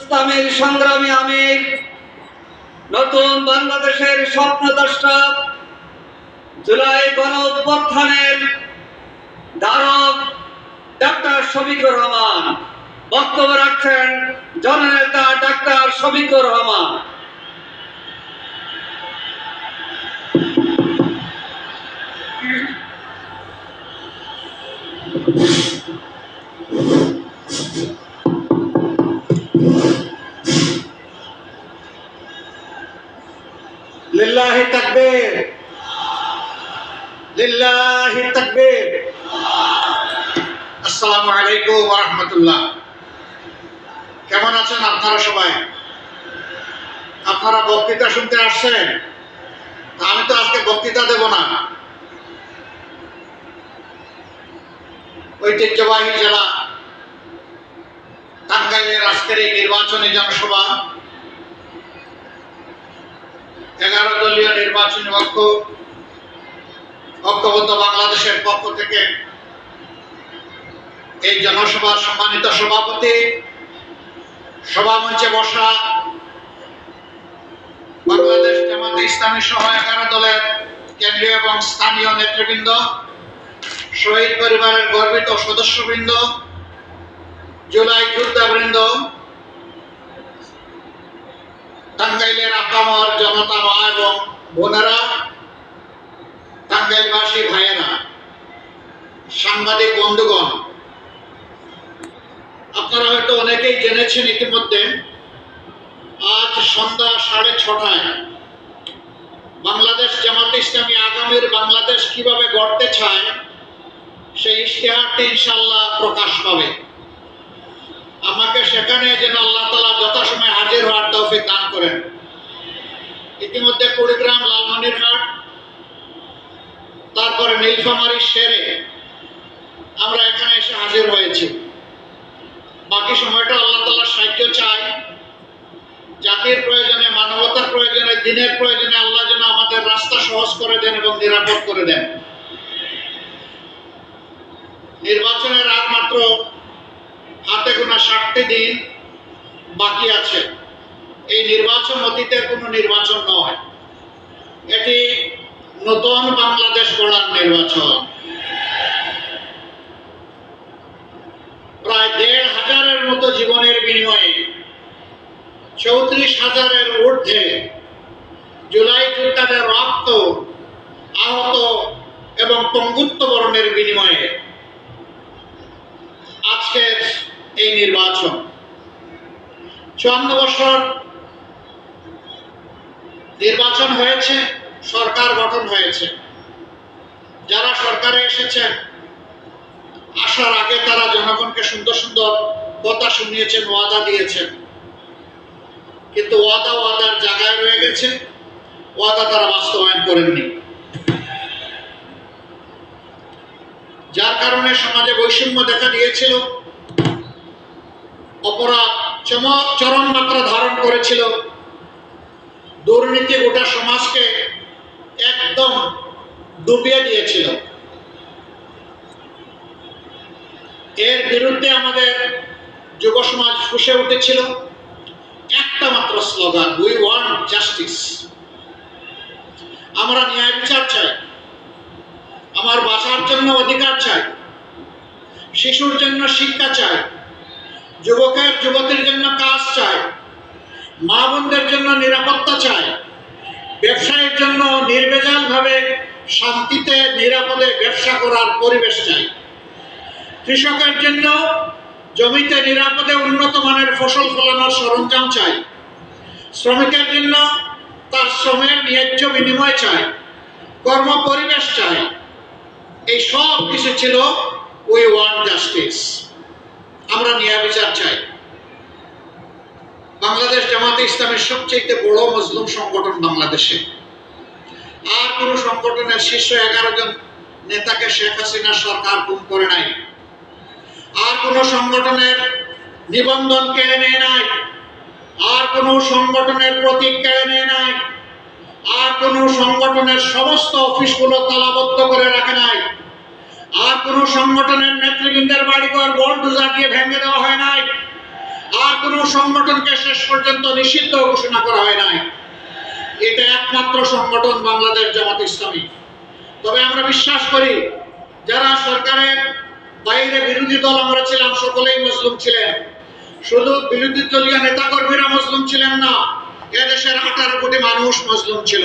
ইসলামের সংগ্রামী আমির, নতুন বাংলাদেশের স্বপ্নদ্রষ্টা, জুলাই গণ ধারক ডাক্তার শফিকুর রহমান। বক্তব্য রাখছেন জননেতা ডাক্তার শফিকুর রহমান। লিল্লাহি তাকবীর। লিল্লাহি তাকবীর। আসসালামু আলাইকুম ওয়া রাহমাতুল্লাহ। কেমন আছেন আপনারা সবাই? আপনারা বক্তৃতা শুনতে আসছেন? আমি তো আজকে বক্তৃতা দেব না। ঐতিহ্যবাহী জেলা টাঙ্গাইলের আজকের এই নির্বাচনী জনসভা এগারো দলীয় নির্বাচনী ঐক্য ঐক্যবদ্ধ বাংলাদেশের পক্ষ থেকে এই জনসভার সম্মানিত সভাপতি, সভামঞ্চে বসা বাংলাদেশ জামাতে ইসলামী সহ এগারো দলের কেন্দ্রীয় এবং স্থানীয় নেতৃবৃন্দ, শহীদ পরিবারের গর্বিত সদস্যবৃন্দ, জুলাই যোদ্ধাবৃন্দ টাঙ্গাইলের আপামর জনতা মা এবং বোনেরা টাঙ্গাইলবাসী ভাইয়েরা, সাংবাদিক বন্ধুগণ, আপনারা হয়তো অনেকেই জেনেছেন ইতিমধ্যে, আজ সন্ধ্যা সাড়ে ছটায় বাংলাদেশ জামাত ইসলামী আগামীর বাংলাদেশ কীভাবে গড়তে চায়, সেই ইশতেহারটি ইনশাল্লাহ প্রকাশ পাবে। তৌফিক দান করেন। ইতিমধ্যে কুড়িগ্রাম লালমনিরহাট, তারপরে নীলফামারী সেরে আমরা এখানে এসে হাজির হয়েছি। বাকি সময়টা আল্লাহ তালার সাহায্য চাই জাতির প্রয়োজনে, মানবতার প্রয়োজনে, দিনের প্রয়োজনে আল্লাহ যেন আমাদের রাস্তা সহজ করে দেন এবং নিরাপদ করে দেন। নির্বাচনের আর মাত্র হাতে গোনা ষাটটি দিন বাকি আছে। এই নির্বাচন অতীতের কোনো নির্বাচন নয়। এটি নতুন বাংলাদেশ গড়ার নির্বাচন। প্রায় দেড় হাজারের মতো জীবনের বিনিময়ে চৌত্রিশ হাজারের ঊর্ধ্বে জুলাই যোদ্ধাদের রক্ত আহত এবং পঙ্গুত্ব বরণের বিনিময়ে আজকের এই নির্বাচন। চুয়ান্ন বছর নির্বাচন হয়েছে, সরকার গঠন হয়েছে। যারা সরকারে এসেছেন, আসার আগে তারা জনগণকে সুন্দর সুন্দর কথা শুনিয়েছেন, ওয়াদা দিয়েছেন। কিন্তু ওয়াদা ওয়াদার জায়গায় রয়ে গেছে, ওয়াদা তারা বাস্তবায়ন করেননি। যার কারণে সমাজে বৈষম্য দেখা দিয়েছিল, অপরাধ চরম মাত্রা ধারণ করেছিল দুর্নীতি গোটা সমাজকে একদম ডুবিয়ে দিয়েছিল। এর বিরুদ্ধে আমাদের যুব সমাজ ফুসে উঠেছিল। একটা মাত্র স্লোগান উই ওয়ান্ট জাস্টিস আমরা ন্যায় বিচার চাই। আমার বাঁচার জন্য অধিকার চাই। শিশুর জন্য শিক্ষা চাই। যুবকের, যুবতীর জন্য মা বোনদের জন্য নিরাপত্তা চাই। ব্যবসায়ের জন্য নির্বেজালভাবে শান্তিতে, নিরাপদে ব্যবসা করার পরিবেশ চাই। কৃষকের জন্য জমিতে নিরাপদে উন্নত মানের ফসল ফলানোর সরঞ্জাম চাই। শ্রমিকের জন্য তার শ্রমের ন্যায্য বিনিময় চাই। কর্ম পরিবেশ চাই। এই সব কিছু ছিল উই ওয়ান্ট জাস্টিস। আমরা ন্যায় বিচার চাই। বাংলাদেশ জামাতে ইসলামের সবচেয়ে বড় মজলুম সংগঠন বাংলাদেশে। আর কোন সংগঠনের শীর্ষ এগারো জন নেতাকে শেখ হাসিনা সরকার গুম করে নাই। আর কোন সংগঠনের নিবন্ধন কেড়ে নেয় নাই। আর কোন সংগঠনের প্রতীক কেড়ে নেয় নাই। আর কোন সংগঠনের সমস্ত অফিসগুলো তালাবদ্ধ করে রাখে নাই। আর কোন সংগঠনের নেতৃবৃন্দের বাড়িঘর বল ডুজা দিয়ে ভেঙে দেওয়া হয় নাই। আর কোনো সংগঠনকে শেষ পর্যন্ত নিষিদ্ধ ঘোষণা করা হয় নাই। এটা একমাত্র সংগঠন বাংলাদেশ জামাত ইসলামী। তবে আমরা বিশ্বাস করি, যারা সরকারের বাইরে বিরোধী দল আমরা ছিলাম, সকলেই মুসলিম ছিলেন। শুধু বিরোধী দলীয় নেতাকর্মীরা মুসলিম ছিলেন না, এদেশের আঠারো কোটি মানুষ মুসলিম ছিল।